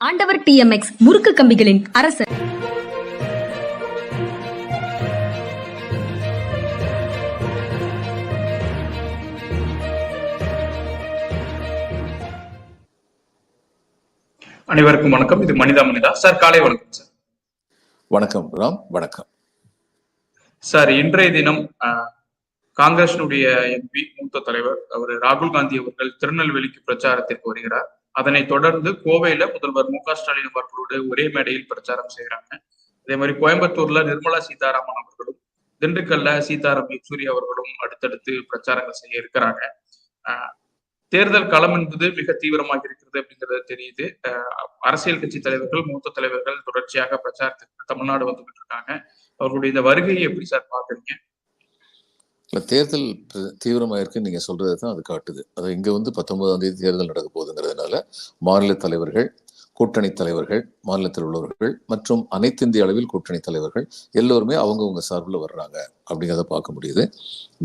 ஆண்டவர் டிஎம்எக்ஸ் முறுக்கு கம்பிகளின் அரசர். அனைவருக்கும் வணக்கம். இது மனிதா மனிதா. சார் காலை வணக்கம் சார். வணக்கம் ராம். வணக்கம். சார் இன்றைய தினம் ஆஹ், காங்கிரசினுடைய எம்பி மூத்த தலைவர் அவர் ராகுல் காந்தி அவர்கள் திருநெல்வேலிக்கு பிரச்சாரத்திற்கு வருகிறார். அதனை தொடர்ந்து கோவையில முதல்வர் மு க ஸ்டாலின் அவர்களோடு ஒரே மேடையில் பிரச்சாரம் செய்கிறாங்க அதே மாதிரி கோயம்புத்தூர்ல நிர்மலா சீதாராமன் அவர்களும் திண்டுக்கல்ல சீதாராம் யெச்சூரி அவர்களும் அடுத்தடுத்து பிரச்சாரங்கள் செய்ய இருக்கிறாங்க. தேர்தல் களம் என்பது மிக தீவிரமாக இருக்கிறது அப்படிங்கிறது தெரியுது. ஆஹ், அரசியல் கட்சி தலைவர்கள் மூத்த தலைவர்கள் தொடர்ச்சியாக பிரச்சாரத்துக்கு தமிழ்நாடு வந்துகிட்டு இருக்காங்க. அவர்களுடைய இந்த வருகையை எப்படி சார் பாக்குறீங்க இல்லை தேர்தல் தீவிரமாக தீவிரமா இருக்குன்னு சொல்கிறது தான் அது காட்டுது. அது இங்கே வந்து பத்தொன்பதாம் தேதி தேர்தல் நடக்க போகுதுங்கிறதுனால மாநில தலைவர்கள் கூட்டணி தலைவர்கள் மாநிலத்தில் உள்ளவர்கள் மற்றும் அனைத்து இந்திய அளவில் கூட்டணி தலைவர்கள் எல்லோருமே அவங்கவுங்க சார்பில் வர்றாங்க அப்படிங்கிறத பார்க்க முடியுது.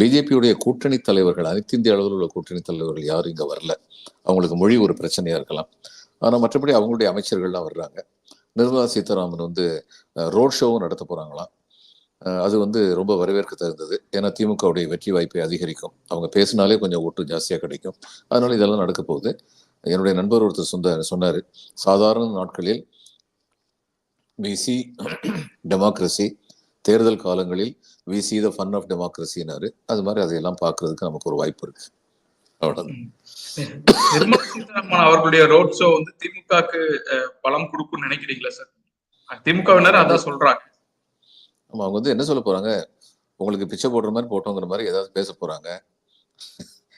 பிஜேபியுடைய கூட்டணி தலைவர்கள் அனைத்து இந்திய அளவில் உள்ள கூட்டணி தலைவர்கள் யாரும் இங்கே வரல. அவங்களுக்கு மொழி ஒரு பிரச்சனையாக இருக்கலாம். ஆனால் மற்றபடி அவங்களுடைய அமைச்சர்கள்லாம் வர்றாங்க. நிர்மலா சீதாராமன் வந்து ரோட் ஷோவும் நடத்த போகிறாங்களாம் அது வந்து ரொம்ப வரவேற்க தகுந்தது ஏன்னா திமுகவுடைய வெற்றி வாய்ப்பை அதிகரிக்கும். அவங்க பேசினாலே கொஞ்சம் ஓட்டு ஜாஸ்தியாக கிடைக்கும். அதனால இதெல்லாம் நடக்க போகுது. என்னுடைய நண்பர் ஒருத்தர் சொந்த சொன்னார். சாதாரண நாட்களில் விசி டெமோக்ரஸி தேர்தல் காலங்களில் we see the fun of டெமோக்ரஸினாரு அது மாதிரி அதையெல்லாம் பார்க்கறதுக்கு நமக்கு ஒரு வாய்ப்பு இருக்கு. அவர்களுடைய ரோட் ஷோ வந்து திமுகக்கு பலம் கொடுக்கும்னு நினைக்கிறீங்களா சார்? திமுகவினர் அதான் சொல்றாங்க. ஆமா அவங்க வந்து என்ன சொல்ல போறாங்க? உங்களுக்கு பிச்சை போடுற மாதிரி போட்டோங்கிற மாதிரி ஏதாவது பேச போறாங்க.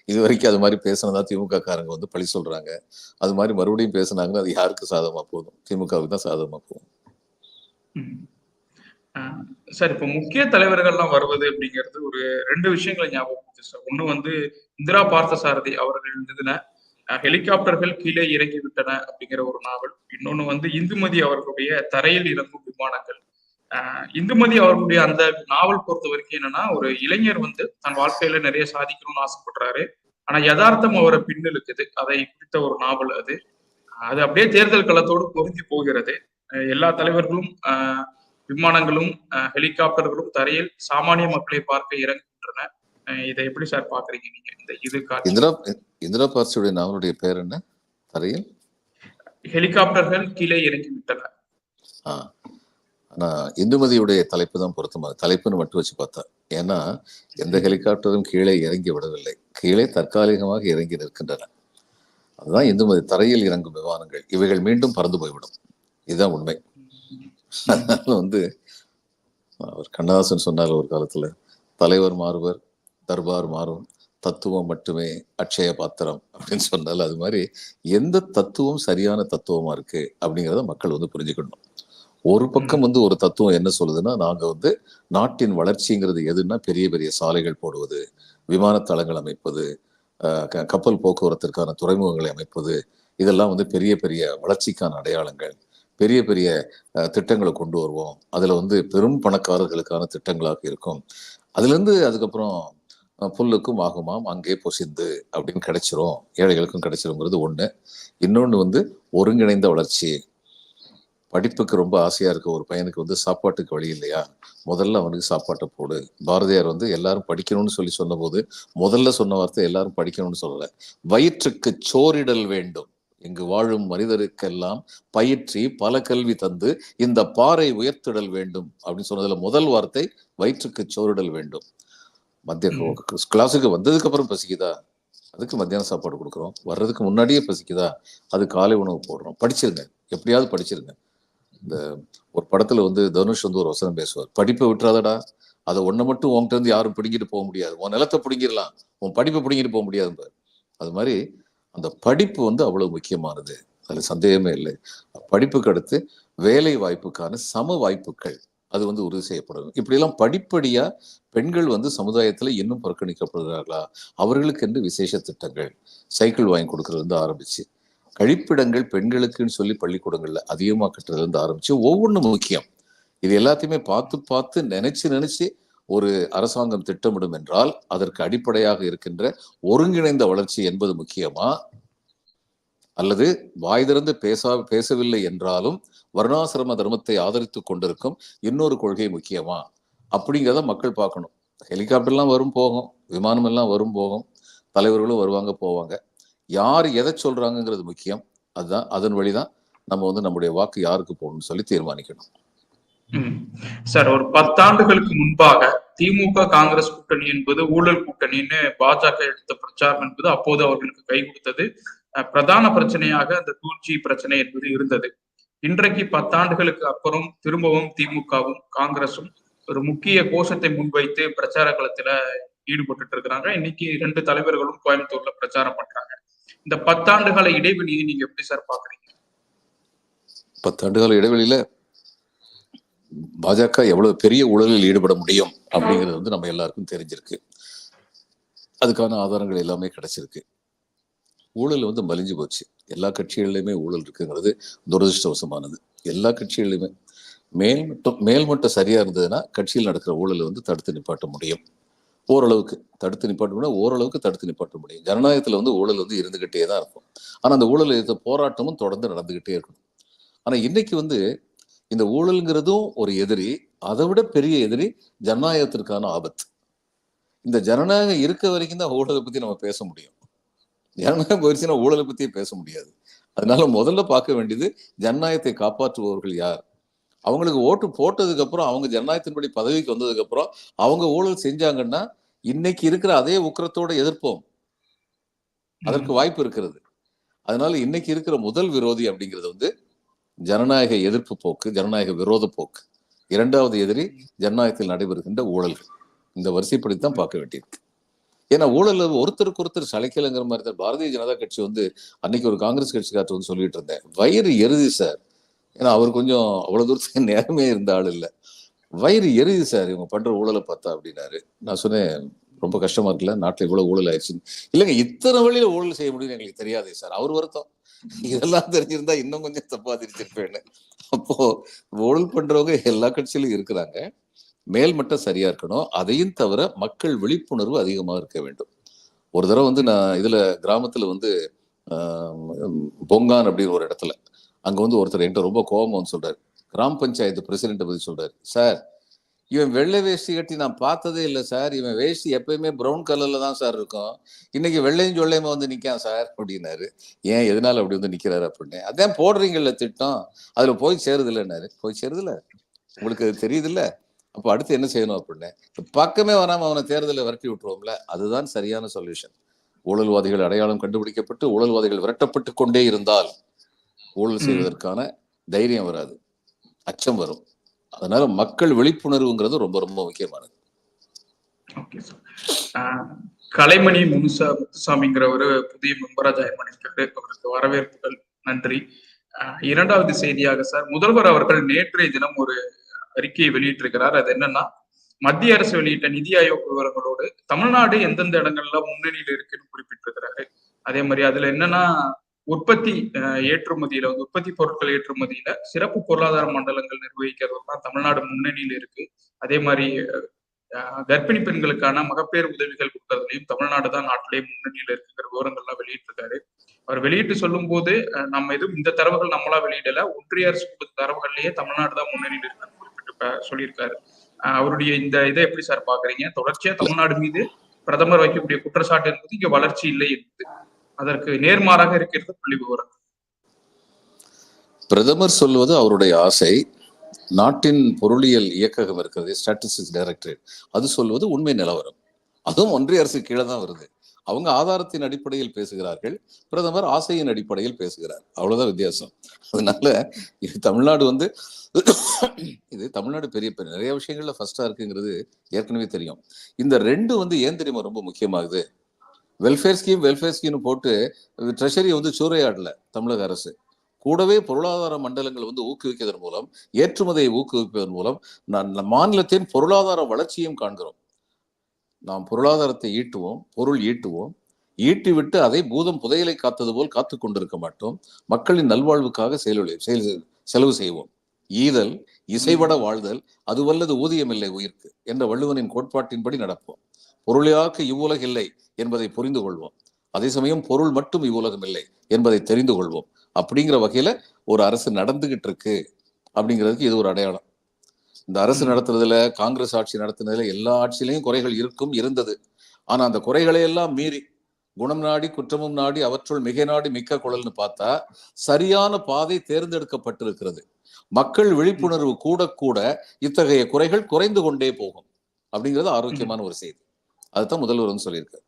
இது வரைக்கும் அது மாதிரி பேசினதா திமுக காரங்க வந்து பழி சொல்றாங்க. அது மாதிரி மறுபடியும் பேசினாங்கன்னா அது யாருக்கு சாதகமா போதும்? திமுகவுக்கு தான் சாதகமா போகும். ம். சார் இப்ப முக்கிய தலைவர்கள்லாம் வருவது அப்படிங்கிறது ஒரு ரெண்டு விஷயங்களை ஞாபகம் சார். ஒண்ணு வந்து இந்திரா பார்த்தசாரதி அவர்கள் எழுதின ஹெலிகாப்டர்கள் கீழே இறங்கி விட்டன அப்படிங்கிற ஒரு நாவல். இன்னொன்னு வந்து இந்துமதி அவர்களுடைய தரையில் இறங்கும் விமானங்கள் இந்துமதி அவர்களுடைய அந்த நாவல் பொறுத்த வரைக்கும் என்னன்னா ஒரு இளைஞர் வந்து தன் வாழ்க்கையில நிறைய சாதிக்கணும்னு ஆசைப்படுறாரு. ஆனா யதார்த்தம் அவரை பின்னிழுக்குது. அதை குறித்த ஒரு நாவல் அது. அது அப்படியே தேர்தல் களத்தோடு பொருந்தி போகிறது. எல்லா தலைவர்களும் விமானங்களும் ஹெலிகாப்டர்களும் தரையில் சாமானிய மக்களை பார்க்க இறங்குகின்றன. இதை எப்படி சார் பாக்குறீங்க நீங்க? இந்த இது இந்திரா இந்திரா பார்சியுடைய நாவலுடைய பேர் என்ன? தரையில்? ஹெலிகாப்டர்கள் கீழே இறங்கி விட்டன ஆனால் இந்துமதியுடைய தலைப்பு தான் பொருத்தமாக தலைப்புன்னு மட்டும் வச்சு பார்த்தா. ஏன்னா எந்த ஹெலிகாப்டரும் கீழே இறங்கி விடவில்லை. கீழே தற்காலிகமாக இறங்கி நிற்கின்றன. அதுதான் இந்துமதி தரையில் இறங்கும் விமானங்கள். இவைகள் மீண்டும் பறந்து போய்விடும். இதுதான் உண்மை. அதனால வந்து அவர் கண்ணதாசன் சொன்னார் ஒரு காலத்துல தலைவர் மாறுவர் தர்பார் மாறும் தத்துவம் மட்டுமே அட்சய பாத்திரம் அப்படின்னு சொன்னால் அது மாதிரி எந்த தத்துவம் சரியான தத்துவமா இருக்கு அப்படிங்கிறத மக்கள் வந்து புரிஞ்சுக்கணும். ஒரு பக்கம் வந்து ஒரு தத்துவம் என்ன சொல்லுதுன்னா நாங்க வந்து நாட்டின் வளர்ச்சிங்கிறது எதுன்னா பெரிய பெரிய சாலைகள் போடுவது விமான தளங்கள் அமைப்பது கப்பல் போக்குவரத்திற்கான துறைமுகங்களை அமைப்பது இதெல்லாம் வந்து பெரிய பெரிய வளர்ச்சிக்கான அடையாளங்கள். பெரிய பெரிய திட்டங்களை கொண்டு வருவோம். அதுல வந்து பெரும் பணக்காரர்களுக்கான திட்டங்களாக இருக்கும். அதுல இருந்து அதுக்கப்புறம் புல்லுக்கும் ஆகுமாம் அங்கே பொசிந்து அப்படின்னு கிடைச்சிரும். ஏழைகளுக்கும் கிடைச்சிருங்கிறது ஒண்ணு. இன்னொன்னு வந்து ஒருங்கிணைந்த வளர்ச்சி. படிப்புக்கு ரொம்ப ஆசையா இருக்க ஒரு பையனுக்கு வந்து சாப்பாட்டுக்கு வழி இல்லையா? முதல்ல அவனுக்கு சாப்பாட்டை போடு. பாரதியார் வந்து எல்லாரும் படிக்கணும்னு சொல்லி சொன்னபோது முதல்ல சொன்ன வார்த்தை எல்லாரும் படிக்கணும்னு சொல்லல. வயிற்றுக்கு சோறிடல் வேண்டும். இங்கு வாழும் மனிதருக்கெல்லாம் பயிற்றி பல கல்வி தந்து இந்த பாறை உயர்த்திடல் வேண்டும் அப்படின்னு சொன்னதுல முதல் வார்த்தை வயிற்றுக்கு சோறிடல் வேண்டும். மத்திய கிளாஸுக்கு வந்ததுக்கு அப்புறம் பசிக்குதா? அதுக்கு மத்தியான சாப்பாடு கொடுக்குறோம். வர்றதுக்கு முன்னாடியே பசிக்குதா? அது காலை உணவு போடுறோம். படிச்சிருங்க. எப்படியாவது படிச்சிருங்க. இந்த ஒரு படத்துல வந்து தனுஷ் வந்து ஒரு வசனம் பேசுவார். படிப்பை விட்டுறாதடா. அதை ஒன்றை மட்டும் உங்ககிட்ட இருந்து யாரும் பிடிங்கிட்டு போக முடியாது. உன் நிலத்தை பிடிங்கிடலாம். உன் படிப்பை பிடிங்கிட்டு போக முடியாது அது மாதிரி அந்த படிப்பு வந்து அவ்வளவு முக்கியமானது. அதுல சந்தேகமே இல்லை. படிப்புக்கு அடுத்து வேலை வாய்ப்புக்கான சம வாய்ப்புகள். அது வந்து உறுதி செய்யப்படும். இப்படியெல்லாம் படிப்படியா பெண்கள் வந்து சமுதாயத்துல இன்னும் புறக்கணிக்கப்படுகிறார்களா? அவர்களுக்கு என்று விசேஷ திட்டங்கள். சைக்கிள் வாங்கி கொடுக்கறது ஆரம்பிச்சு. கழிப்பிடங்கள் பெண்களுக்குன்னு சொல்லி பள்ளிக்கூடங்கள்ல அதிகமா கட்டுறதுலேருந்து ஆரம்பிச்சு ஒவ்வொன்றும் முக்கியம். இது எல்லாத்தையுமே பார்த்து பார்த்து நினைச்சு நினைச்சு ஒரு அரசாங்கம் திட்டமிடும் என்றால் அதற்கு அடிப்படையாக இருக்கின்ற ஒருங்கிணைந்த வளர்ச்சி என்பது முக்கியமா? அல்லது வாய் திறந்து பேசா பேசவில்லை என்றாலும் வர்ணாசிரம தர்மத்தை ஆதரித்து கொண்டிருக்கும் இன்னொரு கொள்கை முக்கியமா? அப்படிங்கிறத மக்கள் பார்க்கணும். ஹெலிகாப்டர்லாம் வரும் போகும் விமானம் எல்லாம் வரும் போகும். தலைவர்களும் வருவாங்க போவாங்க. யார் எதை சொல்றாங்கங்கிறது முக்கியம். அதுதான் அதன் வழிதான் நம்ம வந்து நம்முடைய வாக்கு யாருக்கு போகணும்னு சொல்லி தீர்மானிக்கணும். சார் ஒரு பத்தாண்டுகளுக்கு முன்பாக திமுக காங்கிரஸ் கூட்டணி என்பது ஊழல் கூட்டணின்னு பாஜக எடுத்த பிரச்சாரம் என்பது அப்போது அவர்களுக்கு கை கொடுத்தது. அஹ், பிரதான பிரச்சனையாக அந்த டூ பிரச்சனை என்பது இருந்தது. இன்றைக்கு பத்தாண்டுகளுக்கு அப்புறம் திரும்பவும் திமுகவும் காங்கிரசும் ஒரு முக்கிய கோஷத்தை முன்வைத்து பிரச்சார களத்துல ஈடுபட்டு இருக்கிறாங்க. இன்னைக்கு ரெண்டு தலைவர்களும் கோயம்புத்தூர்ல பிரச்சாரம் பண்றாங்க. இந்த பத்தாண்டு கால இடைவெளியை நீங்க எப்படி சார் பாக்குறீங்க பத்தாண்டுகால இடைவெளியில பாஜக எவ்வளவு பெரிய ஊழலில் ஈடுபட முடியும் அப்படிங்கிறது வந்து நம்ம எல்லாருக்கும் தெரிஞ்சிருக்கு. அதுக்கான ஆதாரங்கள் எல்லாமே கிடைச்சிருக்கு. ஊழல் வந்து மலிஞ்சு போச்சு. எல்லா கட்சிகள்லையுமே ஊழல் இருக்குங்கிறது துரதிருஷ்டவசமானது. எல்லா கட்சிகள்லையுமே மேல் மேல்மட்டம் சரியா இருந்ததுன்னா கட்சியில் நடக்கிற ஊழலை வந்து தடுத்து நிப்பாட்ட முடியும். ஓரளவுக்கு தடுத்து நிப்பாட்ட முடியும். ஓரளவுக்கு தடுத்து நிப்பாட்ட முடியும். ஜனநாயகத்தில் வந்து ஊழல் வந்து இருந்துகிட்டே தான் இருக்கும். ஆனால் அந்த ஊழல் எதிர்த்த போராட்டமும் தொடர்ந்து நடந்துகிட்டே இருக்கும் ஆனால் இன்னைக்கு வந்து இந்த ஊழல்ங்கிறதும் ஒரு எதிரி அதை விட பெரிய எதிரி ஜனநாயகத்திற்கான ஆபத்து. இந்த ஜனநாயகம் இருக்க வரைக்கும் தான் ஊழலை பற்றி நம்ம பேச முடியும். ஜனநாயகம் போயிடுச்சுன்னா ஊழலை பற்றியே பேச முடியாது. அதனால முதல்ல பார்க்க வேண்டியது ஜனநாயகத்தை காப்பாற்றுபவர்கள் யார்? அவங்களுக்கு ஓட்டு போட்டதுக்கு அப்புறம் அவங்க ஜனநாயகத்தின்படி பதவிக்கு வந்ததுக்கு அப்புறம் அவங்க ஊழல் செஞ்சாங்கன்னா இன்னைக்கு இருக்கிற அதே உக்கிரத்தோட எதிர்ப்போம். அதற்கு வாய்ப்பு இருக்கிறது. அதனால இன்னைக்கு இருக்கிற முதல் விரோதி அப்படிங்கிறது வந்து ஜனநாயக எதிர்ப்பு போக்கு ஜனநாயக விரோத போக்கு. இரண்டாவது எதிரி ஜனநாயகத்தில் நடைபெறுகின்ற ஊழல்கள். இந்த வரிசைப்படித்தான் பார்க்க வேண்டியிருக்கு. ஏன்னா ஊழல் ஒருத்தருக்கு ஒருத்தர் சளைக்கலைங்கிற மாதிரி தான் பாரதிய ஜனதா கட்சி வந்து அன்னைக்கு ஒரு காங்கிரஸ் கட்சிக்காரர் வந்து சொல்லிட்டு இருந்தேன் வயிறு எருதி சார். ஏன்னா அவர் கொஞ்சம் அவ்வளவு தூரத்துக்கு நேரமே இருந்த ஆள் இல்லை. வயிறு எரியுது சார். இவங்க பண்ற ஊழலை பார்த்தா அப்படின்னாரு. நான் சொன்னேன் ரொம்ப கஷ்டமா இருக்குல்ல? நாட்டில் இவ்வளவு ஊழல் ஆயிடுச்சுன்னு. இல்லைங்க இத்தனை வழியில ஊழல் செய்ய முடியும்னு எங்களுக்கு தெரியாதே சார். அவர் வருத்தம். இதெல்லாம் தெரிஞ்சிருந்தா இன்னும் கொஞ்சம் தப்பா தெரிஞ்சிருப்பேன்னு அப்போ ஊழல் பண்றவங்க எல்லா கட்சியிலும் இருக்கிறாங்க. மேல் மட்டும் சரியா இருக்கணும். அதையும் தவிர மக்கள் விழிப்புணர்வு அதிகமாக இருக்க வேண்டும். ஒரு தடவை வந்து நான் இதுல கிராமத்துல வந்து பொங்கான் அப்படின்னு ஒரு இடத்துல அங்க வந்து ஒருத்தர் என்கிட்ட ரொம்ப கோபம் வந்து சொல்றாரு. கிராம பஞ்சாயத்து பிரசிடென்ட் பத்தி சொல்றாரு. சார் இவன் வெள்ளை வேஷ்டி கட்டி நான் பார்த்ததே இல்லை சார். இவன் வேஷ்டி எப்பயுமே ப்ரௌன் கலர்ல தான் சார் இருக்கும். இன்னைக்கு வெள்ளையும் சொல்லையுமா வந்து நிற்கான் சார்? அப்படின்னாரு. ஏன் எதனால அப்படி வந்து நிற்கிறாரு அப்படின்னு. அதான் போடுறீங்கல்ல திட்டம். அதுல போய் சேருதில்லன்னாரு. போய் சேருதில்ல. உங்களுக்கு அது தெரியுதுல்ல. அப்போ அடுத்து என்ன செய்யணும்? அப்படின்னு. பக்கமே வராம அவனை தேர்தலில் விரட்டி விட்டுருவோம்ல. அதுதான் சரியான சொல்யூஷன் ஊழல்வாதிகள் அடையாளம் கண்டுபிடிக்கப்பட்டு ஊழல்வாதிகள் விரட்டப்பட்டு கொண்டே இருந்தால் ஊழல். செய்வதற்கான தைரியம் வராது. அச்சம் வரும். அதனால மக்கள் விழிப்புணர்வுங்கிறது ரொம்ப ரொம்ப முக்கியமானது. கலைமணி முனுசா முத்துசாமிங்கிற ஒரு புதிய மெம்பரா ஜாயின் பண்ணிருக்காரு அவருக்கு வரவேற்புகள். நன்றி. இரண்டாவது செய்தியாக சார் முதல்வர் அவர்கள் நேற்றைய தினம் ஒரு அறிக்கையை வெளியிட்டிருக்கிறார். அது என்னன்னா மத்திய அரசு வெளியிட்ட நிதி ஆயோக் விவரங்களோடு தமிழ்நாடு எந்தெந்த இடங்கள்ல முன்னணியில் இருக்குன்னு குறிப்பிட்டிருக்கிறாரு. அதே மாதிரி அதுல என்னன்னா உற்பத்தி ஆஹ் ஏற்றுமதியில வந்து உற்பத்தி பொருட்கள் ஏற்றுமதியில சிறப்பு பொருளாதார மண்டலங்கள் நிர்வகிக்கிறது தான் தமிழ்நாடு முன்னணியில் இருக்கு. அதே மாதிரி கர்ப்பிணி பெண்களுக்கான மகப்பேறு உதவிகள் கொடுக்கறதுலையும் தமிழ்நாடு தான் நாட்டிலேயே முன்னணியில் இருக்குங்கிற விவரங்கள்லாம் வெளியிட்டிருக்காரு. அவர் வெளியிட்டு சொல்லும் போது நம்ம எதுவும் இந்த தரவுகள் நம்மளா வெளியிடல ஒன்றிய அரசு கொடுத்த தரவுகள்லயே தமிழ்நாடு தான் முன்னணியில் இருக்குன்னு குறிப்பிட்டு சொல்லியிருக்காரு. அவருடைய இந்த இதை எப்படி சார் பாக்குறீங்க? தொடர்ச்சியா தமிழ்நாடு மீது பிரதமர் வைக்கக்கூடிய குற்றச்சாட்டு என்பது இங்க வளர்ச்சி இல்லை என்பது. அதற்கு நேர்மாறாக இருக்கிறது புள்ளி விவரம். பிரதமர் சொல்வது அவருடைய ஆசை. நாட்டின் பொருளியல் இயக்ககம் இருக்கிறது ஸ்டாட்டிஸ்டிக்ஸ் டைரக்டரேட் அது சொல்வது உண்மை நிலவரம். அதுவும் ஒன்றிய அரசு கீழே தான் வருது. அவங்க ஆதாரத்தின் அடிப்படையில் பேசுகிறார்கள் பிரதமர் ஆசையின் அடிப்படையில் பேசுகிறார். அவ்வளவுதான் வித்தியாசம். அதனால இது தமிழ்நாடு வந்து இது தமிழ்நாடு பெரிய பெரிய நிறைய விஷயங்கள்ல ஃபர்ஸ்டா இருக்குங்கிறது ஏற்கனவே தெரியும். இந்த ரெண்டு வந்து ஏன் தெரியுமா ரொம்ப முக்கியமாகுது? வெல்ஃபேர் ஸ்கீம் வெல்ஃபேர் ஸ்கீம்னு போட்டு ட்ரெஷரி வந்து சூறையாடல தமிழக அரசு. கூடவே பொருளாதார மண்டலங்கள் வந்து ஊக்குவிப்பதன் மூலம் ஏற்றுமதியை ஊக்குவிப்பதன் மூலம் நான் மாநிலத்தின் பொருளாதார வளர்ச்சியும் காண்கிறோம். நாம் பொருளாதாரத்தை ஈட்டுவோம் பொருள் ஈட்டுவோம். ஈட்டிவிட்டு அதை பூதம் புதையலை காத்தது போல் காத்து கொண்டிருக்க மாட்டோம். மக்களின் நல்வாழ்வுக்காக செயலொழி செயல் செலவு செய்வோம். ஈதல் இசைவட வாழ்தல் அதுவல்லது ஊதியமில்லை உயிர்க்கு என்ற வள்ளுவனின் கோட்பாட்டின்படி நடப்போம். பொருளாக்க இவ்வுலகில்லை என்பதை புரிந்து கொள்வோம். அதே சமயம் பொருள் மட்டும் இவ்வுலகம் இல்லை என்பதை தெரிந்து கொள்வோம். அப்படிங்கிற வகையில ஒரு அரசு நடந்துகிட்டு இருக்கு அப்படிங்கிறதுக்கு இது ஒரு அடையாளம். இந்த அரசு நடத்துறதுல காங்கிரஸ் ஆட்சி நடத்துனதுல எல்லா ஆட்சியிலையும் குறைகள் இருக்கும் இருந்தது. ஆனா அந்த குறைகளை எல்லாம் மீறி குணம் நாடி குற்றமும் நாடி அவற்றுள் மிக நாடி மிக்க குழல்னு பார்த்தா சரியான பாதை தேர்ந்தெடுக்கப்பட்டிருக்கிறது. மக்கள் விழிப்புணர்வு கூட கூட இத்தகைய குறைகள் குறைந்து கொண்டே போகும். அப்படிங்கிறது ஆரோக்கியமான ஒரு செய்தி. அதுதான் முதல்வர் வந்து சொல்லியிருக்காரு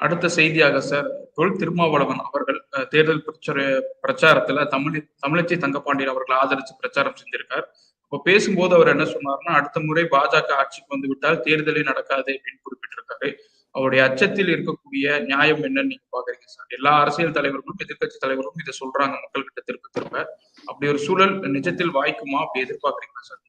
அடுத்த செய்தியாக சார் தொல் திருமாவளவன் அவர்கள் தேர்தல் பிரச்சார பிரச்சாரத்துல தமிழ் தமிழச்சி தங்கப்பாண்டியன் அவர்களை ஆதரிச்சு பிரச்சாரம் செஞ்சிருக்கார். இப்போ பேசும்போது அவர் என்ன சொன்னார்னா அடுத்த முறை பாஜக ஆட்சிக்கு வந்து விட்டால் தேர்தலே நடக்காது அப்படின்னு குறிப்பிட்டிருக்காரு. அவருடைய அச்சத்தில் இருக்கக்கூடிய நியாயம் என்னன்னு நீங்க பாக்குறீங்க சார்? எல்லா அரசியல் தலைவர்களும் எதிர்க்கட்சி தலைவர்களும் இதை சொல்றாங்க மக்கள் கிட்ட திரும்ப திரும்ப அப்படி ஒரு சூழல் நிஜத்தில் வாய்க்குமா? அப்படி எதிர்பார்க்குறீங்களா சார்?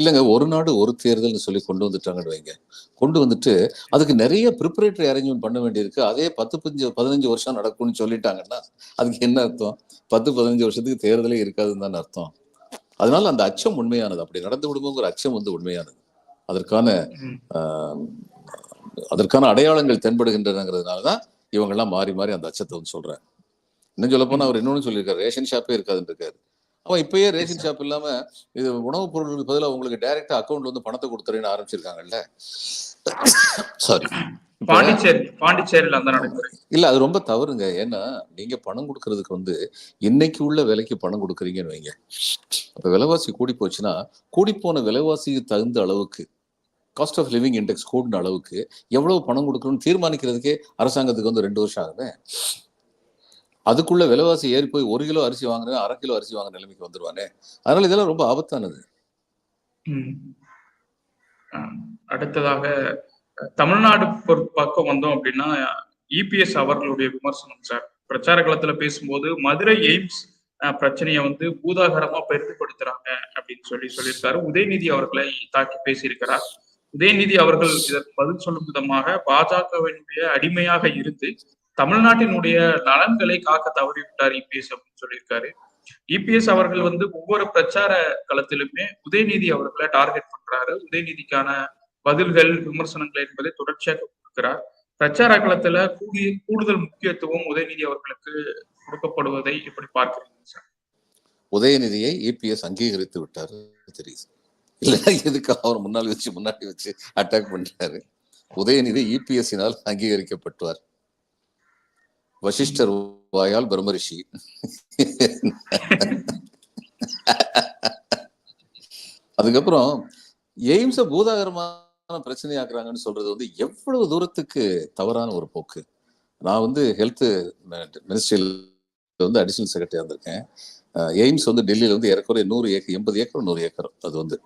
இல்லைங்க ஒரு நாடு ஒரு தேர்தல்னு சொல்லி கொண்டு வந்துட்டாங்கன்னு வைங்க. கொண்டு வந்துட்டு அதுக்கு நிறைய ப்ரிப்பரேட்டரி அரேஞ்ச்மெண்ட் பண்ண வேண்டியிருக்கு. அதே பத்து பஞ்சு பதினஞ்சு வருஷம் நடக்கும்னு சொல்லிட்டாங்கன்னா அதுக்கு என்ன அர்த்தம்? பத்து பதினஞ்சு வருஷத்துக்கு தேர்தலே இருக்காதுன்னு தானே அர்த்தம். அதனால அந்த அச்சம் உண்மையானது. அப்படி நடந்து விடுமோங்கிற அச்சம் வந்து உண்மையானது. அதற்கான அதற்கான அடையாளங்கள் தென்படுகின்றனங்கிறதுனால தான் இவங்கெல்லாம் மாறி மாறி அந்த அச்சத்தை வந்து சொல்றேன் இன்னும் சொல்ல போனா அவர் இன்னொன்னு சொல்லியிருக்காரு ரேஷன் ஷாப்பே இருக்காதுன்னு இருக்காரு. அவன் இப்பயே ரேஷன் ஷாப் இல்லாம இது உணவுப் பொருட்களுக்கு பதிலாக உங்களுக்கு டைரக்டா அக்கௌண்ட்ல வந்து பணத்தை கொடுத்துறேன்னு ஆரம்பிச்சிருக்காங்கல்ல? சாரி பாண்டிச்சேரி பாண்டிச்சேரியில அந்த நடைமுறை. இல்ல அது ரொம்ப தவறுங்க. ஏன்னா நீங்க பணம் கொடுக்கறதுக்கு வந்து இன்னைக்கு உள்ள விலைக்கு பணம் கொடுக்குறீங்கன்னு வைங்க. அப்ப விலைவாசி கூடி போச்சுன்னா கூடி போன விலைவாசிக்கு தகுந்த அளவுக்கு காஸ்ட் ஆஃப் லிவிங் இண்டெக்ஸ் கூடின அளவுக்கு எவ்வளவு பணம் கொடுக்கணும்னு தீர்மானிக்கிறதுக்கே அரசாங்கத்துக்கு வந்து ரெண்டு வருஷம் ஆகுது அதுக்குள்ள விலைவாசி ஏறி போய் ஒரு கிலோ அரிசி வாங்குறேன் அரை கிலோ அரிசி வாங்குற நிலைமைக்கு வந்துருவானே. அதனால இதெல்லாம் ரொம்ப ஆபத்தானது. அடுத்ததாக தமிழ்நாடு பக்கம் வந்தோம் அப்படின்னா இபிஎஸ் அவர்களுடைய விமர்சனம் சார். பிரச்சார களத்துல பேசும்போது மதுரை எய்ம்ஸ் பிரச்சனையை வந்து பூதாகரமா பெரிதுபடுத்துறாங்க அப்படின்னு சொல்லி சொல்லியிருக்காரு. உதயநிதி அவர்களை தாக்கி பேசியிருக்கிறார். உதயநிதி அவர்கள் இதற்கு பதில் சொல்லும் விதமாக பாஜகவினுடைய அடிமையாக இருந்து தமிழ்நாட்டினுடைய நலன்களை காக்க தவறிவிட்டார் இபிஎஸ் அப்படின்னு சொல்லியிருக்காரு. இபிஎஸ் அவர்கள் வந்து ஒவ்வொரு பிரச்சார களத்திலுமே உதயநிதி அவர்களை டார்கெட் பண்றாரு. உதயநிதிக்கான பதில்கள் விமர்சனங்கள் என்பதை தொடர்ச்சியாக கொடுக்கிறார். பிரச்சார களத்துல கூடிய கூடுதல் முக்கியத்துவம் உதயநிதி அவர்களுக்கு கொடுக்கப்படுவதை எப்படி பார்க்கிறீங்க சார்? உதயநிதியை இபிஎஸ் அங்கீகரித்து விட்டாரு தெரியுது இல்லைன்னா எதுக்கு அவர் முன்னால் வச்சு முன்னாடி வச்சு அட்டாக் பண்றாரு. உதயநிதி இபிஎஸ்ஸினால் அங்கீகரிக்கப்பட்டார் வசிஷ்டர் வாயால் பிரம்மரிஷி. அதுக்கப்புறம் எய்ம்ஸ பூதாகரமான பிரச்சனையாக்குறாங்கன்னு சொல்றது வந்து எவ்வளவு தூரத்துக்கு தவறான ஒரு போக்கு. நான் வந்து ஹெல்த் மினிஸ்ட்ரியில் வந்து அடிஷனல் செக்ரட்டரியா இருந்திருக்கேன். எய்ம்ஸ் வந்து டெல்லியில வந்து ஏறக்குறைய நூறு ஏக்கர் எண்பது ஏக்கர் நூறு ஏக்கர் அது வந்து.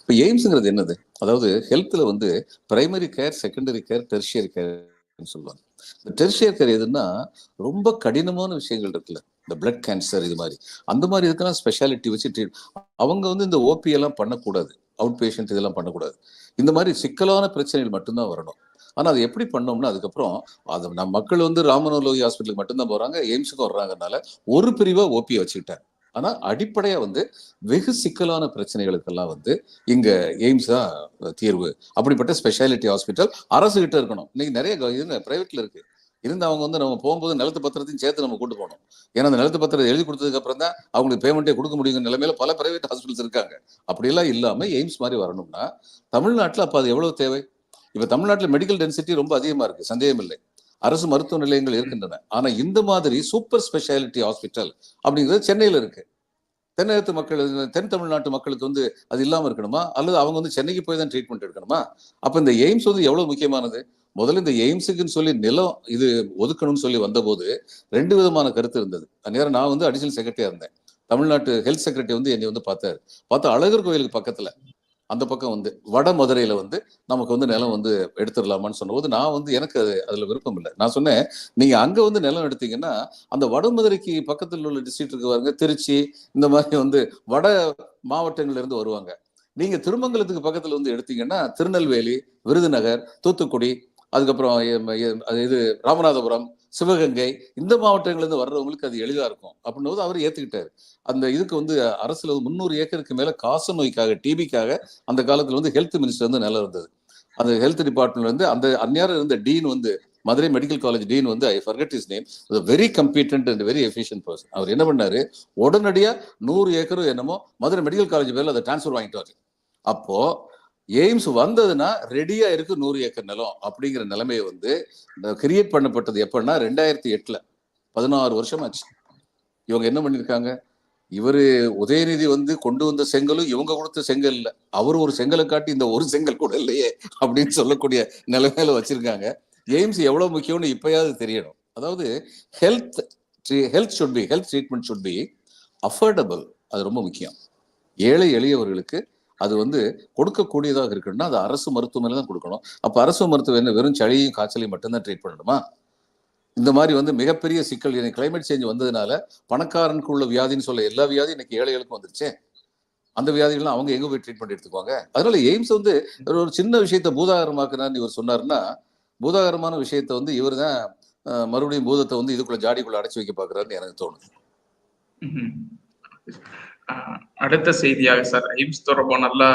இப்போ எய்ம்ஸுங்கிறது என்னது? அதாவது ஹெல்த்ல வந்து primary care secondary care tertiary care அப்படின்னு சொல்லுவாங்க. இந்த டெர்ஷியர் கேர் எதுன்னா ரொம்ப கடினமான விஷயங்கள் இருக்குல்ல. இந்த பிளட் கேன்சர் இது மாதிரி. அந்த மாதிரி இதுக்கெல்லாம் ஸ்பெஷாலிட்டி வச்சு ட்ரீட் அவங்க வந்து இந்த ஓபி எல்லாம் பண்ணக்கூடாது. அவுட் பேஷண்ட் இதெல்லாம் பண்ணக்கூடாது. இந்த மாதிரி சிக்கலான பிரச்சனைகள் மட்டும்தான் வரணும். ஆனா அது எப்படி பண்ணோம்னா அதுக்கப்புறம் அது நம்ம மக்கள் வந்து ராமநோலோகி ஹாஸ்பிட்டலுக்கு மட்டும்தான் போகிறாங்க எய்ம்ஸுக்கும் வர்றாங்கனால ஒரு பிரிவா ஓபியை வச்சுக்கிட்டாங்க. ஆனா அடிப்படையா வந்து வெகு சிக்கலான பிரச்சனைகளுக்கெல்லாம் வந்து இங்க எய்ம்ஸ் தான் தீர்வு. அப்படிப்பட்ட ஸ்பெஷாலிட்டி ஹாஸ்பிட்டல் அரசு கிட்ட இருக்கணும். இன்னைக்கு நிறைய க- பிரைவேட்ல இருக்கு. இருந்து அவங்க வந்து நம்ம போகும்போது நிலத்து பத்திரத்தையும் சேர்த்து நம்ம கூட்டு போகணும். ஏன்னா அந்த நிலத்து பத்திரத்தை எழுதி கொடுத்ததுக்கு அப்புறம் தான் அவங்களுக்கு பேமெண்ட்டே கொடுக்க முடியுங்கிற நிலைமையில பல பிரைவேட் ஹாஸ்பிட்டல்ஸ் இருக்காங்க. அப்படியெல்லாம் இல்லாம எய்ம்ஸ் மாதிரி வரணும்னா தமிழ்நாட்டில் அப்போ அது எவ்வளவு தேவை? இப்போ தமிழ்நாட்டில் மெடிக்கல் டென்சிட்டி ரொம்ப அதிகமாக இருக்குது சந்தேகம் இல்லை அரசு மருத்துவ நிலையங்கள் இருக்கின்றன. ஆனா இந்த மாதிரி சூப்பர் ஸ்பெஷாலிட்டி ஹாஸ்பிட்டல் அப்படிங்கிறது சென்னையில இருக்கு. தென்னகத்து மக்கள் தென் தமிழ்நாட்டு மக்களுக்கு வந்து அது இல்லாம இருக்கணுமா? அல்லது அவங்க வந்து சென்னைக்கு போய் தான் ட்ரீட்மெண்ட் எடுக்கணுமா? அப்ப இந்த எய்ம்ஸ் வந்து எவ்வளவு முக்கியமானது? முதல்ல இந்த எய்ம்ஸுக்குன்னு சொல்லி நிலம் இது ஒதுக்கணும்னு சொல்லி வந்தபோது ரெண்டு விதமான கருத்து இருந்தது. அந்நேரம் நான் வந்து அடிஷனல் செக்ரட்டரியா இருந்தேன். தமிழ்நாட்டு ஹெல்த் செக்ரட்டரி வந்து என்னை வந்து பார்த்தாரு. பார்த்தா அழகர் கோயிலுக்கு பக்கத்துல அந்த பக்கம் வந்து வட மதுரையில் வந்து நமக்கு வந்து நிலம் வந்து எடுத்துடலாமான்னு சொன்னபோது நான் வந்து எனக்கு அது அதில் விருப்பம் இல்லை. நான் சொன்னேன் நீங்கள் அங்கே வந்து நிலம் எடுத்தீங்கன்னா அந்த வட மதுரைக்கு பக்கத்தில் உள்ள டிஸ்ட்ரிக்ட் இருக்கு பாருங்க திருச்சி இந்த மாதிரி வந்து வட மாவட்டங்கள்லேருந்து வருவாங்க. நீங்கள் திருமங்கலத்துக்கு பக்கத்தில் வந்து எடுத்தீங்கன்னா திருநெல்வேலி விருதுநகர் தூத்துக்குடி அதுக்கப்புறம் அது இது ராமநாதபுரம் சிவகங்கை இந்த மாவட்டங்கள்லேருந்து வர்றவங்களுக்கு அது எளிதா இருக்கும். அப்படின்னும் போது அவர் ஏத்துக்கிட்டாரு. அந்த இதுக்கு வந்து அரசுல வந்து முந்நூறு ஏக்கருக்கு மேல காச நோய்க்காக டிபிக்காக அந்த காலத்துல வந்து ஹெல்த் மினிஸ்டர் வந்து நிலம் இருந்தது. அந்த ஹெல்த் டிபார்ட்மெண்ட்ல இருந்து அந்த அந்நேரம் இருந்த டீன் வந்து மதுரை மெடிக்கல் காலேஜ் டீன் வந்து I forgot his name very competent and very efficient person அவர் என்ன பண்ணாரு? உடனடியாக நூறு ஏக்கரும் என்னமோ மதுரை மெடிக்கல் காலேஜ் பேரில் அதை டிரான்ஸ்ஃபர் வாங்கிட்டு அப்போது எய்ம்ஸ் வந்ததுன்னா ரெடியா இருக்கு நூறு ஏக்கர் நிலம் அப்படிங்கிற நிலைமையை வந்து கிரியேட் பண்ணப்பட்டது எப்பன்னா ரெண்டாயிரத்தி எட்டுல. பதினாறு வருஷம் ஆச்சு இவங்க என்ன பண்ணியிருக்காங்க இவர் உதயநிதி வந்து கொண்டு வந்த செங்கலும் இவங்க கொடுத்த செங்கல் இல்லை. அவர் ஒரு செங்கலை காட்டி இந்த ஒரு செங்கல் கூட இல்லையே அப்படின்னு சொல்லக்கூடிய நிலைமையில வச்சிருக்காங்க. எய்ம்ஸ் எவ்வளவு முக்கியம்னு இப்பயாவது தெரியணும். அதாவது health health should be health treatment should be affordable அது ரொம்ப முக்கியம். ஏழை எளியவர்களுக்கு அது வந்து கொடுக்கக்கூடியதாக இருக்கணும்னா அது அரசு மருத்துவமனை தான் கொடுக்கணும். அப்போ அரசு மருத்துவம் என்ன வெறும் சளியும் காய்ச்சலையும் மட்டும்தான் ட்ரீட் பண்ணணுமா? இந்த மாதிரி வந்து மிகப்பெரிய சிக்கல் எனக்கு கிளைமேட் சேஞ்ச் வந்ததுனால பணக்காரனுக்கு உள்ள வியாதின்னு சொல்ல எல்லா வியாதியும் இன்னைக்கு ஏழைகளுக்கும் வந்துருச்சே. அந்த வியாதிகள்லாம் அவங்க எங்கே போய் ட்ரீட்மெண்ட் எடுத்துக்குவாங்க அதனால எய்ம்ஸ் வந்து ஒரு சின்ன விஷயத்த பூதாகரமாக்குனான்னு இவர் சொன்னாருன்னா பூதாகரமான விஷயத்த வந்து இவர் தான் மறுபடியும் பூதத்தை வந்து இதுக்குள்ள ஜாடிக்குள்ள அடைச்சி வைக்க பார்க்குறாருன்னு எனக்கு தோணுது. அடுத்த செய்தியாக சார் எய்ம்ஸ் தொடர்பாக நல்லா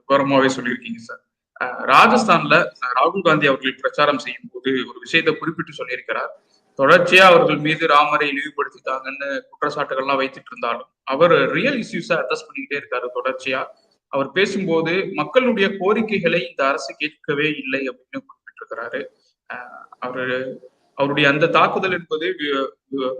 விவரமாவே சொல்லியிருக்கீங்க சார். ராஜஸ்தான்ல ராகுல் காந்தி அவர்கள் பிரச்சாரம் செய்யும் போது ஒரு விஷயத்தை குறிப்பிட்டு சொல்லியிருக்கிறார். தொடர்ச்சியா அவர்கள் மீது ராமரை இழிவுபடுத்திட்டாங்கன்னு குற்றச்சாட்டுகள்லாம் வைத்துட்டு இருந்தாலும் அவர் ரியல் இஷ்யூஸை அட்ரஸ் பண்ணிக்கிட்டே இருக்காரு தொடர்ச்சியா. அவர் பேசும்போது மக்களுடைய கோரிக்கைகளை இந்த அரசு கேட்கவே இல்லை அப்படின்னு குறிப்பிட்டிருக்கிறாரு. அவர் அவரு அவருடைய அந்த தாக்குதல் என்பது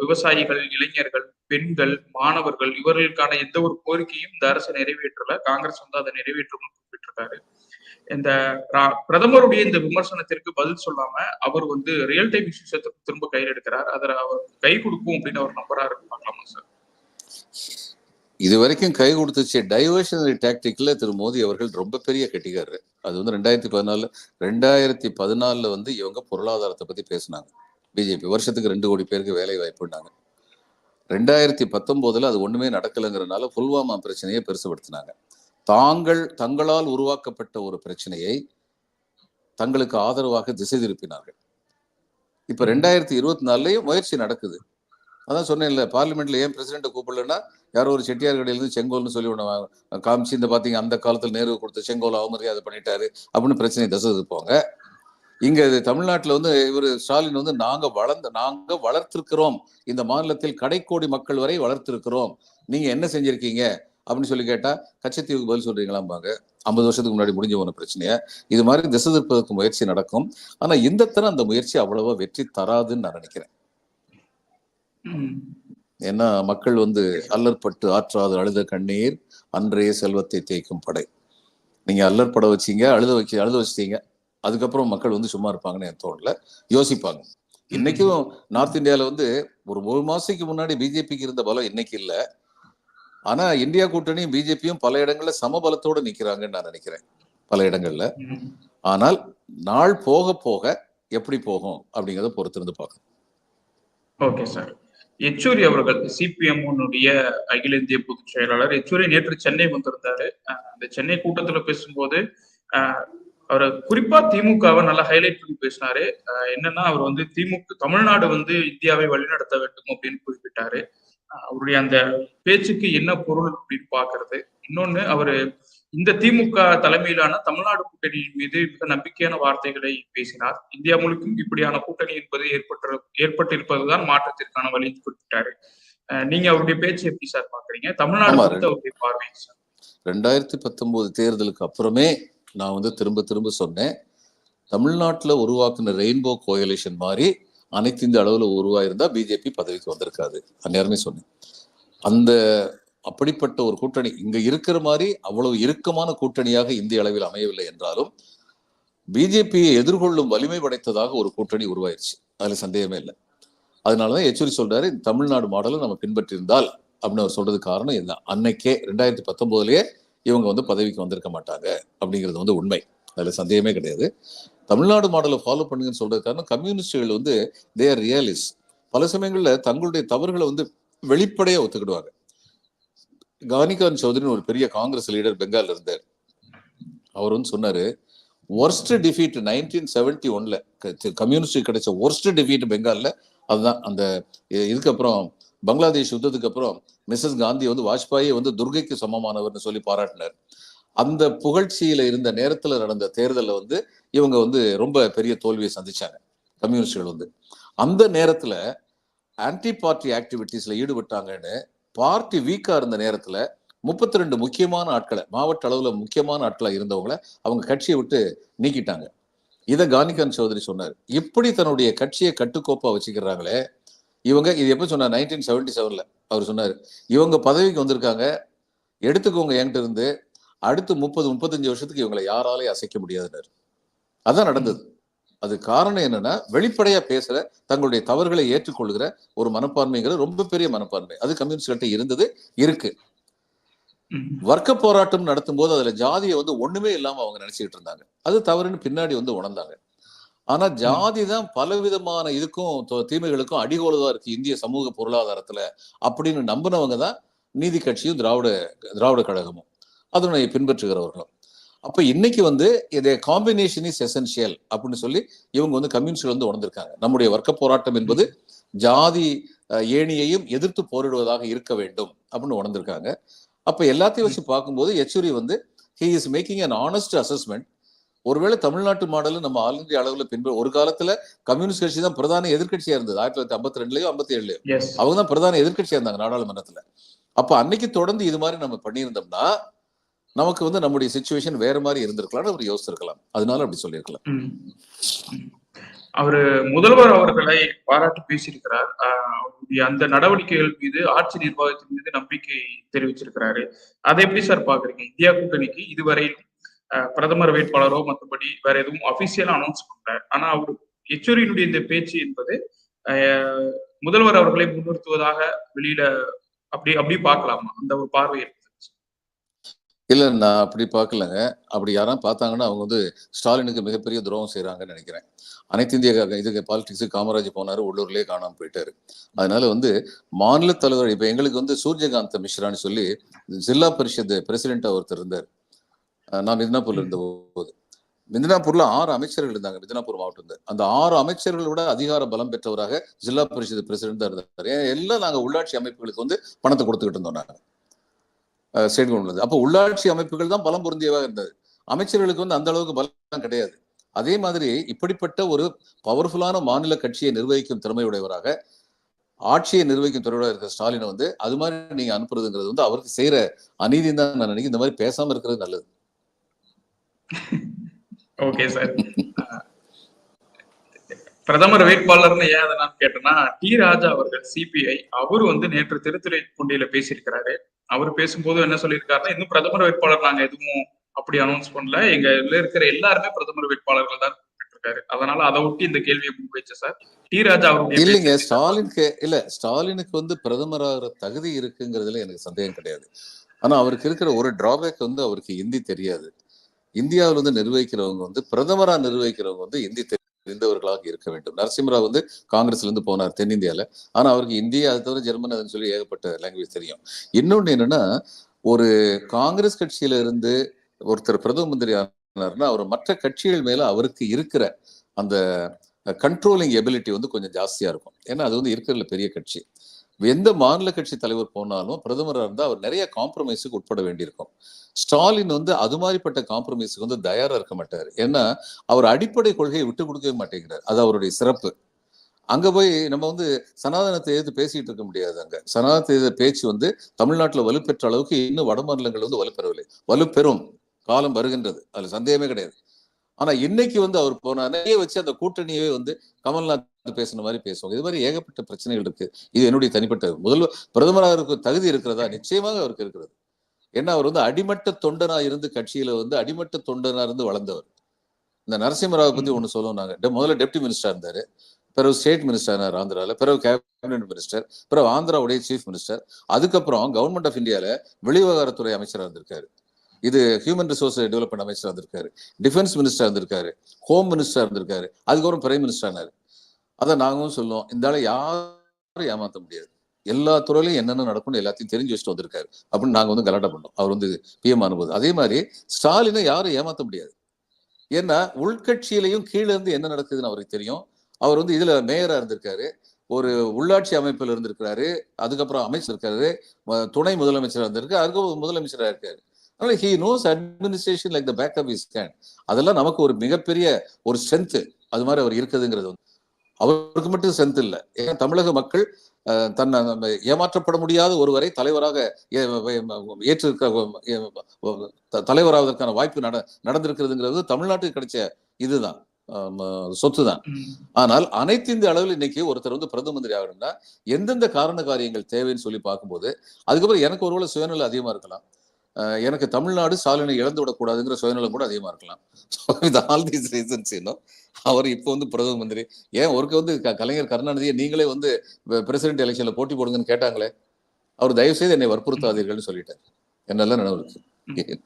விவசாயிகள் இளைஞர்கள் பெண்கள் மாணவர்கள் இவர்களுக்கான எந்த ஒரு கோரிக்கையும் இந்த அரசு நிறைவேற்றல. காங்கிரஸ் வந்து அதை நிறைவேற்றும்னு குறிப்பிட்டிருக்காரு. இந்த பிரதமருடைய இந்த விமர்சனத்திற்கு பதில் சொல்லாம அவர் வந்து ரியல் டைம் இஷ்யூஸை திரும்ப கையில் எடுக்கிறார். அதில் அவர் கை கொடுக்கும் அப்படின்னு அவர் நம்புறாரு பார்க்கலாமா சார். இது வரைக்கும் கை கொடுத்துச்சு. டைவர்ஷனரி டாக்டிக்ல திரு மோடி அவர்கள் ரொம்ப பெரிய கெட்டிக்காரரு. அது வந்து ரெண்டாயிரத்தி பதினாலு ரெண்டாயிரத்தி பதினாலுல வந்து இவங்க பொருளாதாரத்தை பத்தி பேசினாங்க. பிஜேபி வருஷத்துக்கு ரெண்டு கோடி பேருக்கு வேலை வாய்ப்புனாங்க ரெண்டாயிரத்தி பத்தொன்பதுல அது ஒண்ணுமே நடக்கலைங்கிறனால புல்வாமா பிரச்சனையை பெருசுபடுத்தினாங்க. தாங்கள் தங்களால் உருவாக்கப்பட்ட ஒரு பிரச்சனையை தங்களுக்கு ஆதரவாக திசை திருப்பினார்கள். இப்போ ரெண்டாயிரத்தி இருபத்தி நாலுலயும் முயற்சி நடக்குது. அதான் சொன்னேன்ல பார்லிமெண்ட்ல ஏன் பிரசிடென்ட்டை கூப்பிடலன்னா யாரோ ஒரு செட்டியார் கடையில இருந்து செங்கோல்னு சொல்லி ஒன்று காமிச்சு இந்த பாத்தீங்க அந்த காலத்துல நேரு கொடுத்த செங்கோல் அவமரியாதை பண்ணிட்டாரு அப்படின்னு பிரச்சனை தசை திருப்பாங்க இங்க இது தமிழ்நாட்டுல வந்து இவர் ஸ்டாலின் வந்து நாங்க வளர்ந்த நாங்க வளர்த்திருக்கிறோம். இந்த மாநிலத்தில் கடைக்கோடி மக்கள் வரை வளர்த்திருக்கிறோம். நீங்க என்ன செஞ்சிருக்கீங்க? அப்படின்னு சொல்லி கேட்டா கச்சத்தீவுக்கு பதில் சொல்றீங்களாம்பாங்க. ஐம்பது வருஷத்துக்கு முன்னாடி முடிஞ்ச போன பிரச்சனைய. இது மாதிரி திசை திருப்பதற்கு முயற்சி நடக்கும். ஆனா இந்த தரம் அந்த முயற்சி அவ்வளவா வெற்றி தராதுன்னு நான் நினைக்கிறேன். ஏன்னா மக்கள் வந்து அல்லற்பட்டு ஆற்றாது அழுத கண்ணீர் அன்றைய செல்வத்தை தேய்க்கும் படை. நீங்க அல்லற்பட வச்சீங்க அழுத வச்சு அழுத வச்சிட்டீங்க. அதுக்கப்புறம் மக்கள் வந்து சும்மா இருப்பாங்கன்னு என் தோணல. யோசிப்பாங்க. இன்னைக்கும் நார்த் இந்தியால வந்து ஒரு ஒரு மாசத்துக்கு முன்னாடி பிஜேபிக்கு இருந்த பலம் இன்னைக்கு இல்ல. ஆனா இந்தியா கூட்டணியும் பிஜேபியும் பல இடங்கள்ல சமபலத்தோட நிக்கிறாங்கன்னு நான் நினைக்கிறேன். பல இடங்கள்ல. ஆனால் நாள் போக போக எப்படி போகும் அப்படிங்கறத பொறுத்திருந்து பார்க்கணும் ஓகே சார். யெச்சூரி அவர்கள் சிபிஎம்னுடைய அகில இந்திய பொதுச் செயலாளர். யெச்சூரி நேற்று சென்னை வந்திருந்தாரு. அந்த சென்னை கூட்டத்துல பேசும்போது அவர் குறிப்பா திமுகவை நல்லா ஹைலைட் பண்ணி பேசினாரு. என்னன்னா அவர் வந்து திமுக தமிழ்நாடு வந்து இந்தியாவை வழிநடத்த வேண்டும் அப்படின்னு குறிப்பிட்டாரு. அவருடைய அந்த பேச்சுக்கு என்ன பொருள் அப்படின்னு பாக்குறது இன்னொன்னு அவரு இந்த திமுக தலைமையிலான தமிழ்நாடு கூட்டணியின் மீது மிக நம்பிக்கையான வார்த்தைகளை பேசினார். இந்தியா முழுக்கும் இப்படியான கூட்டணி என்பது ஏற்பட்டு ஏற்பட்டிருப்பதுதான் மாற்றத்திற்கான வழின்னு குறிப்பிட்டாரு. நீங்க அவருடைய பேச்சு எப்படி சார் பாக்குறீங்க தமிழ்நாடு அவருடைய பார்வை சார்? ரெண்டாயிரத்தி பத்தொன்பது தேர்தலுக்கு அப்புறமே நான் வந்து திரும்ப திரும்ப சொன்னேன். தமிழ்நாட்டுல உருவாக்குன ரெயின்போ கோயலேஷன் மாதிரி அனைத்து இந்த அளவுல உருவாயிருந்தா பிஜேபி பதவிக்கு வந்திருக்காது. அந்நேரமே சொன்னேன். அந்த அப்படிப்பட்ட ஒரு கூட்டணி இங்க இருக்கிற மாதிரி அவ்வளவு இறுக்கமான கூட்டணியாக இந்திய அளவில் அமையவில்லை என்றாலும் பிஜேபியை எதிர்கொள்ளும் வலிமை படைத்ததாக ஒரு கூட்டணி உருவாயிருச்சு. அதுல சந்தேகமே இல்லை. அதனாலதான் எச்சூரி சொல்றாரு தமிழ்நாடு மாடலை நம்ம பின்பற்றியிருந்தால் அப்படின்னு அவர் சொல்றது காரணம் என்ன? அன்னைக்கே ரெண்டாயிரத்தி பத்தொன்பதுலயே இவங்க வந்து பதவிக்கு வந்திருக்க மாட்டாங்க அப்படிங்கிறது வந்து உண்மை. அதுல சந்தேகமே கிடையாது. தமிழ்நாடு மாடலை ஃபாலோ பண்ணுங்கன்னு சொல்றது காரணம் கம்யூனிஸ்டுகள் வந்து தேர் ரியலிஸ் பல சமயங்கள்ல தங்களுடைய தவறுகளை வந்து வெளிப்படையா ஒத்துக்கிடுவாங்க. கானிகான் சௌத்ரின்னு ஒரு பெரிய காங்கிரஸ் லீடர் பெங்கால் இருந்தார். அவர் வந்து சொன்னாரு ஒர்ஸ்ட் டிஃபீட் நைன்டீன் செவன்டி ஒன்ல கம்யூனிஸ்ட் கிடைச்ச ஒர்ஸ்ட் டிஃபீட் பெங்கால்ல அதுதான் அந்த இதுக்கப்புறம் பங்களாதேஷ் யுத்தத்துக்கு அப்புறம் மிஸ்ஸஸ் காந்தி வந்து வாஜ்பாயை வந்து துர்கைக்கு சமமானவர்னு சொல்லி பாராட்டினார். அந்த புகழ்ச்சியில இருந்த நேரத்துல நடந்த தேர்தலில் வந்து இவங்க வந்து ரொம்ப பெரிய தோல்வியை சந்திச்சாங்க கம்யூனிஸ்டுகள் வந்து. அந்த நேரத்துல ஆன்டி பார்ட்டி ஆக்டிவிட்டீஸ்ல ஈடுபட்டாங்கன்னு பார்ட்டி வீக்கா இருந்த நேரத்துல முப்பத்தி ரெண்டு முக்கியமான ஆட்களை மாவட்ட அளவுல முக்கியமான ஆட்களா இருந்தவங்கள அவங்க கட்சியை விட்டு நீக்கிட்டாங்க. இதை காந்திகாந்த் சௌதரி சொன்னார். இப்படி தன்னுடைய கட்சியை கட்டுக்கோப்பா வச்சுக்கிறாங்களே இவங்க இது எப்படி சொன்னார்? நைன்டீன் செவன்டி செவன்ல அவர் சொன்னார். இவங்க பதவிக்கு வந்திருக்காங்க எடுத்துக்கோங்க என்கிட்ட இருந்து அடுத்து முப்பது முப்பத்தஞ்சு வருஷத்துக்கு இவங்களை யாராலையும் அசைக்க முடியாதுன்னாரு. அதான் நடந்தது. அது காரணம் என்னன்னா வெளிப்படையா பேசுற தங்களுடைய தவறுகளை ஏற்றுக்கொள்கிற ஒரு மனப்பான்மைங்கிறது ரொம்ப பெரிய மனப்பான்மை. அது கம்யூனிஸ்ட்கிட்ட இருந்தது இருக்கு. வர்க்க போராட்டம் நடத்தும் போது அதுல ஜாதியை வந்து ஒண்ணுமே இல்லாம அவங்க நினைச்சுக்கிட்டு இருந்தாங்க. அது தவறுன்னு பின்னாடி வந்து உணர்ந்தாங்க. ஆனா ஜாதி தான் பலவிதமான இதுக்கும் தீமைகளுக்கும் அடிகோலுதா இருக்கு இந்திய சமூக பொருளாதாரத்துல அப்படின்னு நம்பினவங்க தான் நீதி கட்சியும் திராவிட திராவிட கழகமும். அதனை பின்பற்றுகிறவர்களும். அப்ப இன்னைக்கு வந்து இதே காம்பினேஷன் இஸ் எசென்சியல் அப்படின்னு சொல்லி இவங்க வந்து கம்யூனிஸ்ட் வந்து உணர்ந்திருக்காங்க. நம்முடைய வர்க்க போராட்டம் என்பது ஜாதி ஏணியையும் எதிர்த்து போரிடுவதாக இருக்க வேண்டும் அப்படின்னு உணர்ந்திருக்காங்க. அப்ப எல்லாத்தையும் வச்சு பார்க்கும்போது யெச்சூரி வந்து he is making an honest assessment ஒருவேளை தமிழ்நாட்டு மாடல் நம்ம ஆல் இந்தியா அளவுல பின்பு ஒரு காலத்துல கம்யூனிஸ்ட் கட்சி தான் பிரதான எதிர்க்கட்சியா இருந்தது. ஆயிரத்தி தொள்ளாயிரத்தி ஐம்பத்தி ரெண்டுலயோ ஐம்பத்தி ஏழுலயோ. அவங்க தான் பிரதான எதிர்க்கட்சியா இருந்தாங்க நாடாளுமன்றத்துல. அப்ப அன்னைக்கு தொடர்ந்து இது மாதிரி நம்ம பண்ணியிருந்தோம்னா நமக்கு வந்து நம்முடைய சுச்சுவேஷன் வேற மாதிரி இருந்திருக்கலாம்னு அவர் யோசிச்சிருக்கலாம். அதனால அப்படி சொல்லியிருக்கலாம். அவரு முதல்வர் அவர்களை பாராட்டி பேசியிருக்கிறார். ஆஹ் அந்த நடவடிக்கைகள் மீது ஆட்சி நிர்வாகத்தின் மீது நம்பிக்கை தெரிவிச்சிருக்கிறாரு. அதை எப்படி சார் பாக்குறீங்க இந்தியா கூட்டணிக்கு இதுவரை பிரதமர் வேட்பாளரோ மற்றபடி வேற எதுவும் அபிஷியலா அனௌன்ஸ் பண்ணல. ஆனா அவர் யெச்சூரியினுடைய இந்த பேச்சு என்பது முதல்வர் அவர்களை முன்னிறுத்துவதாக வெளியில அப்படி அப்படி பார்க்கலாமா? அந்த ஒரு பார்வை இல்ல நான் அப்படி பார்க்கலங்க அப்படி யாரும் பார்த்தாங்கன்னா அவங்க வந்து ஸ்டாலினுக்கு மிகப்பெரிய துரோகம் செய்யறாங்கன்னு நினைக்கிறேன். அனைத்து இந்திய இதுக்கு பாலிடிக்ஸ் காமராஜ் போனாரு உள்ளூர்லயே காணாம போயிட்டாரு. அதனால வந்து மாநில தலைவர் இப்ப எங்களுக்கு வந்து சூரியகாந்த மிஸ்ரான்னு சொல்லி ஜில்லா பரிஷத் பிரசிடென்டா ஒருத்தர் இருந்தார். நான் மிதினாப்பூர்ல இருந்த போது மிதினாப்பூர்ல ஆறு அமைச்சர்கள் இருந்தாங்க மிதினாப்பூர் மாவட்டம் அந்த ஆறு அமைச்சர்களோட அதிகார பலம் பெற்றவராக ஜில்லா பரிஷத் பிரசிடென்டா இருந்தார். எல்லாம் நாங்க உள்ளாட்சி அமைப்புகளுக்கு வந்து பணத்தை கொடுத்துக்கிட்டு இருந்தோம் நாங்க. ஸ்டேட் கவர்மெண்ட் அப்போ உள்ளாட்சி அமைப்புகள் தான் பலம் பொருந்தியவாக இருந்தது. அமைச்சர்களுக்கு வந்து அந்த அளவுக்கு பலம் கிடையாது. அதே மாதிரி இப்படிப்பட்ட ஒரு பவர்ஃபுல்லான மாநில கட்சியை நிர்வகிக்கும் திறமையுடையவராக ஆட்சியை நிர்வகிக்கும் துறையுடைய இருக்கிற ஸ்டாலினை வந்து அது மாதிரி நீங்க அனுப்புறதுங்கிறது வந்து அவருக்கு செய்யற அநீதி தான் நான் நினைக்கிறேன். இந்த மாதிரி பேசாம இருக்கிறது நல்லது. ஓகே சார் பிரதமர் வேட்பாளர்னு ஏன் அதை நான் கேட்டேன்னா டி ராஜா அவர்கள் சிபிஐ அவர் வந்து நேற்று திருத்துறைப்பூண்டியில பேசியிருக்கிறாரு. அவர் பேசும்போது என்ன சொல்லியிருக்காருன்னா இன்னும் பிரதமர் வேட்பாளர் நாங்க எதுவும் அப்படி அனௌன்ஸ் பண்ணல. எங்க இதுல இருக்கிற எல்லாருமே பிரதமர் வேட்பாளர்கள் தான் இருக்காரு அதனால அதை ஒட்டி இந்த கேள்வியை முன் சார். டி ராஜா அவருடைய இல்லைங்க ஸ்டாலினுக்கு இல்ல ஸ்டாலினுக்கு வந்து பிரதமராகிற தகுதி இருக்குங்கிறதுல எனக்கு சந்தேகம் கிடையாது. ஆனா அவருக்கு இருக்கிற ஒரு டிராபேக் வந்து அவருக்கு ஹிந்தி தெரியாது. இந்தியாவில் வந்து நிர்வகிக்கிறவங்க வந்து பிரதமரா நிர்வகிக்கிறவங்க வந்து ஹிந்தி இருந்தவர்களாக இருக்க வேண்டும். நரசிம்மராவ் வந்து காங்கிரஸ்ல இருந்து போனார் தென்னிந்தியால. ஆனா அவருக்கு ஹிந்தி அது தவிர ஜெர்மன் அதுன்னு சொல்லி ஏகப்பட்ட லாங்குவேஜ் தெரியும். இன்னொன்று என்னன்னா ஒரு காங்கிரஸ் கட்சியில இருந்து ஒருத்தர் பிரதம மந்திரி ஆனார்னா அவர் மற்ற கட்சிகள் மேல அவருக்கு இருக்கிற அந்த கண்ட்ரோலிங் எபிலிட்டி வந்து கொஞ்சம் ஜாஸ்தியா இருக்கும். ஏன்னா அது வந்து இருக்கிறதுல பெரிய கட்சி. எந்த மாநில கட்சி தலைவர் போனாலும் பிரதமராக இருந்தால் அவர் நிறைய காம்ப்ரமைஸுக்கு உட்பட வேண்டியிருக்கும். ஸ்டாலின் வந்து அது மாதிரிப்பட்ட காம்ப்ரமைஸுக்கு வந்து தயாரா இருக்க மாட்டார். ஏன்னா அவர் அடிப்படை கொள்கையை விட்டு கொடுக்கவே மாட்டேங்கிறார். அது அவருடைய சிறப்பு. அங்க போய் நம்ம வந்து சனாதனத்தை எதிர்த்து பேசிட்டு இருக்க முடியாது அங்க. சனாதனத்தை பேச்சு வந்து தமிழ்நாட்டுல வலுப்பெற்ற அளவுக்கு இன்னும் வட மாநிலங்கள் வந்து வலுப்பெறவில்லை. வலுப்பெறும். காலம் வருகின்றது. அதுல சந்தேகமே கிடையாது. ஆனா இன்னைக்கு வந்து அவர் போன நிறைய வச்சு அந்த கூட்டணியே வந்து கமல்நாத் பேசுன மாதிரி பேசுவாங்க. இது மாதிரி ஏகப்பட்ட பிரச்சனைகள் இருக்கு. இது என்னுடைய தனிப்பட்ட முதல்வர் பிரதமராக இருக்க தகுதி இருக்கிறதா? நிச்சயமாக அவருக்கு இருக்கிறது. ஏன்னா அவர் வந்து அடிமட்ட தொண்டனா இருந்து கட்சியில வந்து அடிமட்ட தொண்டனா இருந்து வளர்ந்தவர். இந்த நரசிம்மராவை பத்தி ஒண்ணு சொல்லுவோம் நாங்க. டெ- முதல்ல டெப்டி மினிஸ்டர் இருந்தாரு. பிறகு ஸ்டேட் மினிஸ்டர் ஆனார் ஆந்திரால. பிறகு கேபினட் மினிஸ்டர். பிறகு ஆந்திராவுடைய சீஃப் மினிஸ்டர். அதுக்கப்புறம் கவர்மெண்ட் ஆஃப் இந்தியால வெளிவிவகாரத்துறை அமைச்சரா இருந்திருக்காரு. இது ஹியூமன் ரிசோர்ஸ் டெவலப்மெண்ட் அமைச்சரா இருந்திருக்காரு. டிஃபென்ஸ் மினிஸ்டர் இருந்திருக்காரு. ஹோம் மினிஸ்டர் இருந்திருக்காரு. அதுக்கப்புறம் பிரைம் மினிஸ்டர் ஆனாரு. அதை நாங்களும் சொல்லுவோம். இந்த ஆளை யாரும் ஏமாத்த முடியாது. எல்லா துறையிலும் என்னென்ன நடக்கும்னு எல்லாத்தையும் தெரிஞ்சு வச்சுட்டு வந்திருக்காரு அப்படின்னு நாங்க வந்து கலாட்டா பண்ணோம். அவர் வந்து பிஎம் அனுபவம் அதே மாதிரி ஸ்டாலினை யாரும் ஏமாத்த முடியாது. ஏன்னா உள்கட்சியிலையும் கீழே இருந்து என்ன நடக்குதுன்னு அவருக்கு தெரியும். அவர் வந்து இதுல மேயரா இருந்திருக்காரு. ஒரு உள்ளாட்சி அமைப்பில் இருந்திருக்கிறாரு. அதுக்கப்புறம் அமைச்சர் இருக்காரு. துணை முதலமைச்சரா இருந்திருக்கு. அதுக்கு முதலமைச்சரா இருக்காரு. அதனால he knows administration like the back of his can அதெல்லாம் நமக்கு ஒரு மிகப்பெரிய ஒரு ஸ்ட்ரென்த் அது மாதிரி அவர் இருக்குதுங்கிறது வந்து அவருக்கு மட்டும் சென்த் இல்லை. ஏன்னா தமிழக மக்கள் தன்னை ஏமாற்றப்பட முடியாத ஒருவரை தலைவராக ஏற்றிருக்க த- தலைவராவதற்கான வாய்ப்பு நட நடந்திருக்கிறதுங்கிறது தமிழ்நாட்டுக்கு கிடைச்ச இதுதான். சொத்து தான் ஆனால் அனைத்து இந்திய அளவில் இன்னைக்கு ஒருத்தர் வந்து பிரதம மந்திரி ஆகணும்னா எந்தெந்த காரண காரியங்கள் தேவைன்னு சொல்லி பார்க்கும்போது அதுக்கப்புறம் எனக்கு ஒருவேளை சுயநலம் அதிகமா இருக்கலாம். எனக்கு தமிழ்நாடு ஸ்டாலினை இழந்து விடக்கூடாதுங்கிற சுயநலம் கூட அதிகமா இருக்கலாம். வித் ஆல் தீஸ் ரீசன்ஸ் இன்னும் அவர் இப்போ வந்து பிரதம மந்திரி. ஏன் ஒருக்க வந்து கலைஞர் கருணாநிதியை நீங்களே வந்து பிரசிடென்ட் எலெக்ஷன்ல போட்டி போடுங்கன்னு கேட்டாங்களே? அவர் தயவு செய்து என்னை வற்புறுத்தாதீர்கள்னு சொல்லிட்டார். என்னெல்லாம் நினைவு இருக்கு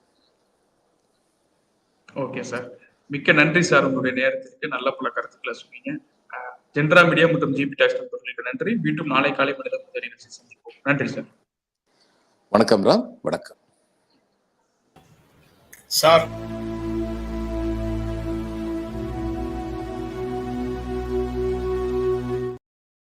ஓகே சார். மிக்க நன்றி சார் உங்களுடைய நேரத்திற்கு. நல்ல பல கருத்துக்களை சொன்னீங்க. ஜென்ரா மீடியா மற்றும் ஜிபி டாக்ஸ் நண்பர்களுக்கு நன்றி. மீண்டும் நாளை காலை மனித முதல் நிகழ்ச்சி சந்திப்போம். நன்றி சார். வணக்கம் ராம். வணக்கம். சார்